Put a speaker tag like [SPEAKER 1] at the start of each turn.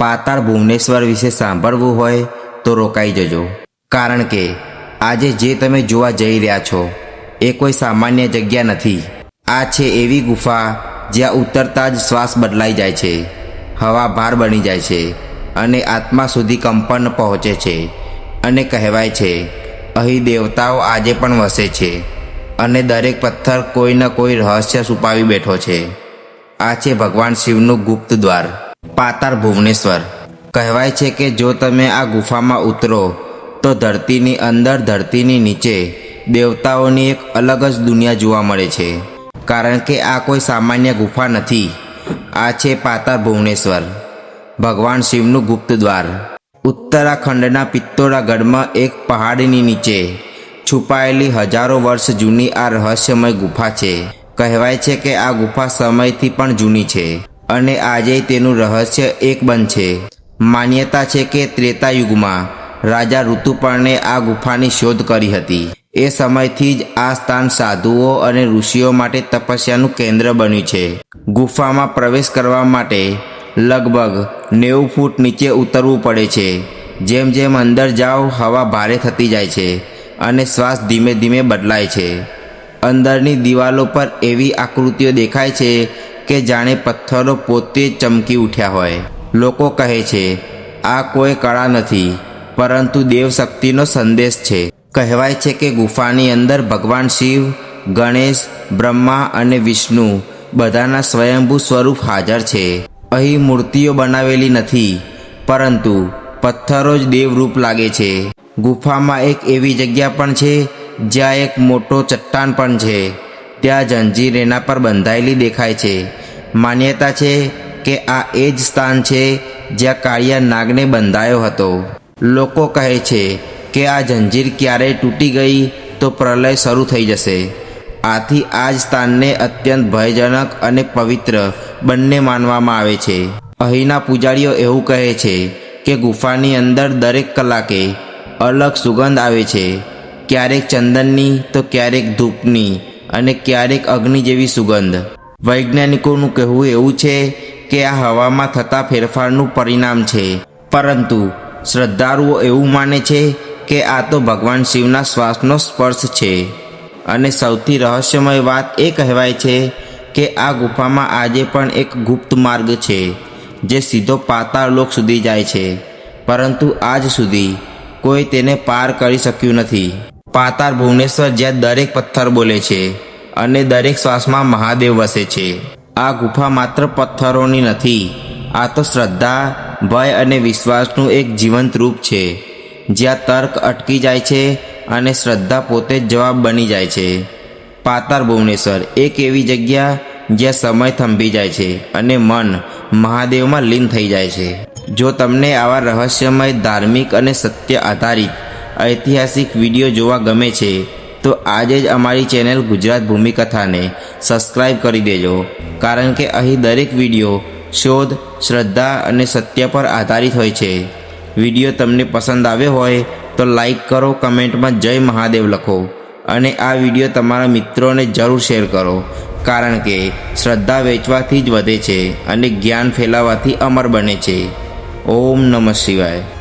[SPEAKER 1] પાતાળ ભુવનેશ્વર વિશે સાંભળવું હોય તો રોકાઈ જજો. કારણ કે આજે જે તમે જોવા જઈ રહ્યા છો, એ કોઈ સામાન્ય જગ્યા નથી. આ છે એવી ગુફા જ્યાં ઉતરતા જ શ્વાસ બદલાઈ જાય છે, હવા ભાર બની જાય છે અને આત્મા સુધી કંપન પહોંચે છે અને કહેવાય છે, અહીં દેવતાઓ આજે પણ વસે છે અને દરેક પથ્થર કોઈ ન કોઈ રહસ્ય છુપાવી બેઠો છે. આ છે ભગવાન શિવનું ગુપ્ત દ્વાર. પાતાળ ભુવનેશ્વર. કહેવાય છે કે જો તમે આ ગુફામાં ઉતરો, તો ધરતીની અંદર ધરતીની નીચે દેવતાઓની એક અલગ જ દુનિયા જોવા મળે છે. કારણ કે આ કોઈ સામાન્ય ગુફા નથી. આ છે પાતાર ભુવનેશ્વર. ભગવાન શિવનું ગુપ્ત દ્વાર. ઉત્તરાખંડના પિત્તોરાગઢમાં એક પહાડની નીચે છુપાયેલી હજારો વર્ષ જૂની આ રહસ્યમય ગુફા છે. કહેવાય છે કે આ ગુફા સમયથી પણ જૂની છે. અને આજે તેનું રહસ્ય એક બંધ છે માન્યતા છે કે ત્રેતા યુગમાં રાજા ઋતુપર્ણે આ ગુફાની શોધ કરી હતી. એ સમયથી જ આ સ્થાન સાધુઓ અને ઋષિઓ માટે તપસ્યાનું કેન્દ્ર બન્યું છે. ગુફામાં પ્રવેશ કરવા માટે લગભગ નેવું ફૂટ નીચે ઉતરવું પડે છે. જેમ જેમ અંદર જાઓ, હવા ભારે થતી જાય છે અને શ્વાસ ધીમે ધીમે બદલાય છે. અંદરની દિવાલો પર એવી આકૃતિઓ દેખાય છે કે જાણે પથ્થરો પોતે ચમકી ઉઠ્યા હોય. લોકો કહે છે, આ કોઈ કળા નથી, પરંતુ દેવશક્તિનો સંદેશ છે. કહેવાય છે કે ગુફાની અંદર ભગવાન શિવ, ગણેશ, બ્રહ્મા અને વિષ્ણુ બધાના સ્વયંભૂ સ્વરૂપ હાજર છે. અહીં મૂર્તિઓ બનાવેલી નથી, પરંતુ પથ્થરો જ દેવરૂપ લાગે છે. ગુફામાં એક એવી જગ્યા પણ છે, જ્યાં એક મોટો ચટ્ટાન પણ છે. ત્યાં જંજીર એના પર બંધાયેલી દેખાય છે. માન્યતા છે કે આ એ જ સ્થાન છે જ્યાં કાળિયા નાગને બંધાયો હતો. લોકો કહે છે કે આ જંજીર ક્યારેય તૂટી ગઈ તો પ્રલય શરૂ થઈ જશે. આથી આ જ સ્થાનને અત્યંત ભયજનક અને પવિત્ર બંને માનવામાં આવે છે. અહીંના પૂજારીઓ એવું કહે છે કે ગુફાની અંદર દરેક કલાકે અલગ સુગંધ આવે છે. ક્યારેક ચંદનની તો ક્યારેક ધૂપની. અને ક્યારેક અગ્નિ જેવી સુગંધ. વૈજ્ઞાનિકોનું કહેવું એવું છે કે આ હવામાં થતા ફેરફારનું પરિણામ છે. પરંતુ શ્રદ્ધાળુઓ એવું માને છે કે આ તો ભગવાન શિવના શ્વાસનો સ્પર્શ છે. અને સૌથી રહસ્યમય વાત એ કહેવાય છે કે આ ગુફામાં આજે પણ એક ગુપ્ત માર્ગ છે, જે સીધો પાતાળલોક સુધી જાય છે. પરંતુ આજ સુધી કોઈ તેને પાર કરી શક્યું નથી. પાતાળ ભુવનેશ્વર જ્યાં દરેક પથ્થર બોલે છે અને દરેક શ્વાસમાં મહાદેવ વસે છે. આ ગુફા માત્ર પથ્થરોની નથી, આ તો શ્રદ્ધા, ભય અને વિશ્વાસનું એક જીવંત રૂપ છે, જ્યાં તર્ક અટકી જાય છે અને શ્રદ્ધા પોતે જ જવાબ બની જાય છે. પાતાર ભુવનેશ્વર એક એવી જગ્યા જ્યાં સમય થંભી જાય છે અને મન મહાદેવમાં લીન થઈ જાય છે. જો તમને આવા રહસ્યમય, ધાર્મિક અને સત્ય આધારિત ઐતિહાસિક વીડિયો જોવા ગમે છે, તો આજે જ અમારી ચેનલ ગુજરાત ભૂમિકથાને સબસ્ક્રાઈબ કરી દેજો. કારણ કે અહીં દરેક વીડિયો શોધ, શ્રદ્ધા અને સત્ય પર આધારિત હોય છે. વીડિયો તમને પસંદ આવ્યો હોય, તો લાઈક કરો, કમેન્ટમાં જય મહાદેવ લખો અને આ વીડિયો તમારા મિત્રોને જરૂર શેર કરો. કારણ કે શ્રદ્ધા વેચવાથી જ વધે છે અને જ્ઞાન ફેલાવવાથી અમર બને છે. ઓમ નમઃ શિવાય.